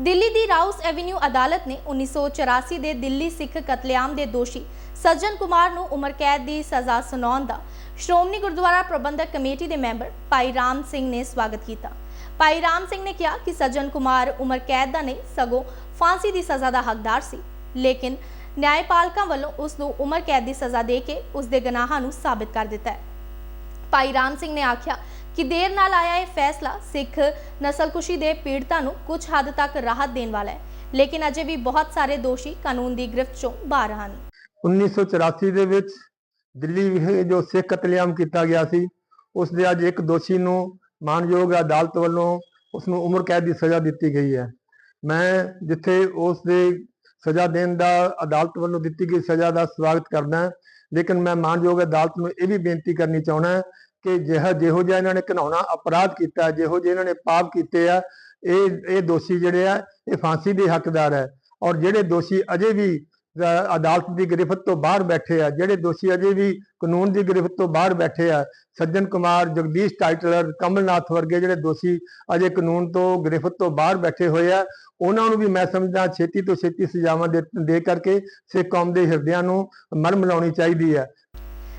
ਦਿੱਲੀ ਦੀ ਰਾਉਸ avenue ਅਦਾਲਤ ਨੇ 1984 ਦੇ ਦਿੱਲੀ ਸਿੱਖ ਕਤਲੇਆਮ ਦੇ ਦੋਸ਼ੀ ਸੱਜਣ ਕੁਮਾਰ ਨੂੰ ਉਮਰ ਕੈਦ ਦੀ ਸਜ਼ਾ ਸੁਣਾਉਣ ਦਾ ਸ਼੍ਰੋਮਣੀ ਗੁਰਦੁਆਰਾ ਪ੍ਰਬੰਧਕ ਕਮੇਟੀ ਦੇ ਮੈਂਬਰ ਭਾਈ ਰਾਮ ਸਿੰਘ ਨੇ ਸਵਾਗਤ ਕੀਤਾ। ਭਾਈ ਰਾਮ ਸਿੰਘ ਨੇ ਕਿਹਾ ਕਿ ਸੱਜਣ ਕੁਮਾਰ ਉਮਰ ਕੈਦ ਦਾ ਨਹੀਂ, ਸਗੋਂ ਫਾਂਸੀ ਦੀ ਸਜ਼ਾ ਦਾ ਹੱਕਦਾਰ ਸੀ। ਲੇਕਿਨ ਨਿਆਂਪਾਲਕਾਂ ਵੱਲੋਂ ਉਸ ਨੂੰ ਉਮਰ ਕੈਦ ਦੀ ਸਜ਼ਾ ਦੇ ਕੇ ਉਸ ਦੇ ਗੁਨਾਹਾਂ ਨੂੰ ਸਾਬਿਤ ਕਰ ਦਿੱਤਾ ਹੈ। ਭਾਈ ਰਾਮ ਸਿੰਘ ਨੇ ਆਖਿਆ ਕਿ ਦੇਰ ਨਾਲ ਆਇਆ ਇਹ ਫੈਸਲਾ ਸਿੱਖ ਨਸਲਕੁਸ਼ੀ ਦੇ ਪੀੜਤਾਂ ਨੂੰ ਕੁਝ ਹੱਦ ਤੱਕ ਰਾਹਤ ਦੇਣ ਵਾਲਾ ਹੈ। ਲੇਕਿਨ ਅਜੇ ਵੀ ਬਹੁਤ ਸਾਰੇ ਦੋਸ਼ੀ ਕਾਨੂੰਨ ਦੀ ਗ੍ਰਿਫਤ ਚੋਂ ਬਾਹਰ ਹਨ। 1984 ਦੇ ਵਿੱਚ ਦਿੱਲੀ ਵਿਖੇ ਜੋ ਸਿੱਖ ਕਤਲੇਆਮ ਕੀਤਾ ਗਿਆ ਸੀ, ਉਸ ਦੇ ਅੱਜ ਇੱਕ ਦੋਸ਼ੀ ਨੂੰ ਮਾਨਯੋਗ ਅਦਾਲਤ ਵੱਲੋਂ ਉਸ ਨੂੰ ਉਮਰ ਕੈਦ ਦੀ ਸਜ਼ਾ ਦਿੱਤੀ ਗਈ ਹੈ। ਮੈਂ ਜਿੱਥੇ ਉਸ ਦੇ ਸਜ਼ਾ ਦੇਣ ਦਾ ਅਦਾਲਤ ਵੱਲੋਂ ਦਿੱਤੀ ਗਈ ਸਜ਼ਾ ਦਾ ਸਵਾਗਤ ਕਰਦਾ ਲੇਕਿਨ ਮੈਂ ਮਾਨਯੋਗ ਅਦਾਲਤ ਨੂੰ ਇਹ ਵੀ ਬੇਨਤੀ ਕਰਨੀ ਚਾਹੁੰਦਾ ਕਿ ਜਿਹੜਾ ਜਿਹੋ ਜਿਹਾ ਇਹਨਾਂ ਨੇ ਘਿਨਾਉਣਾ ਅਪਰਾਧ ਕੀਤਾ, ਜਿਹੋ ਜਿਹੇ ਇਹਨਾਂ ਨੇ ਪਾਪ ਕੀਤੇ ਆ, ਇਹ ਇਹ ਦੋਸ਼ੀ ਜਿਹੜੇ ਆ, ਇਹ ਫਾਂਸੀ ਦੇ ਹੱਕਦਾਰ ਹੈ ਔਰ ਜਿਹੜੇ ਦੋਸ਼ੀ ਅਜੇ ਵੀ ਅਦਾਲਤ ਦੀ ਗ੍ਰਿਫਤ ਤੋਂ ਬਾਹਰ ਬੈਠੇ ਆ, ਜਿਹੜੇ ਦੋਸ਼ੀ ਅਜੇ ਵੀ ਕਾਨੂੰਨ ਦੀ ਗ੍ਰਿਫਤ ਤੋਂ ਬਾਹਰ ਬੈਠੇ ਆ, ਸੱਜਣ ਕੁਮਾਰ, ਜਗਦੀਸ਼ ਟਾਈਟਲਰ, ਕਮਲਨਾਥ ਵਰਗੇ ਜਿਹੜੇ ਦੋਸ਼ੀ ਅਜੇ ਕਾਨੂੰਨ ਤੋਂ ਗ੍ਰਿਫਤ ਤੋਂ ਬਾਹਰ ਬੈਠੇ ਹੋਏ ਆ, ਉਹਨਾਂ ਨੂੰ ਵੀ ਮੈਂ ਸਮਝਦਾ ਛੇਤੀ ਤੋਂ ਛੇਤੀ ਸਜ਼ਾਵਾਂ ਦੇ ਦੇ ਕਰਕੇ ਸਿੱਖ ਕੌਮ ਦੇ ਹਿਰਦਿਆਂ ਨੂੰ ਮਰਮ ਲਾਉਣੀ ਚਾਹੀਦੀ ਹੈ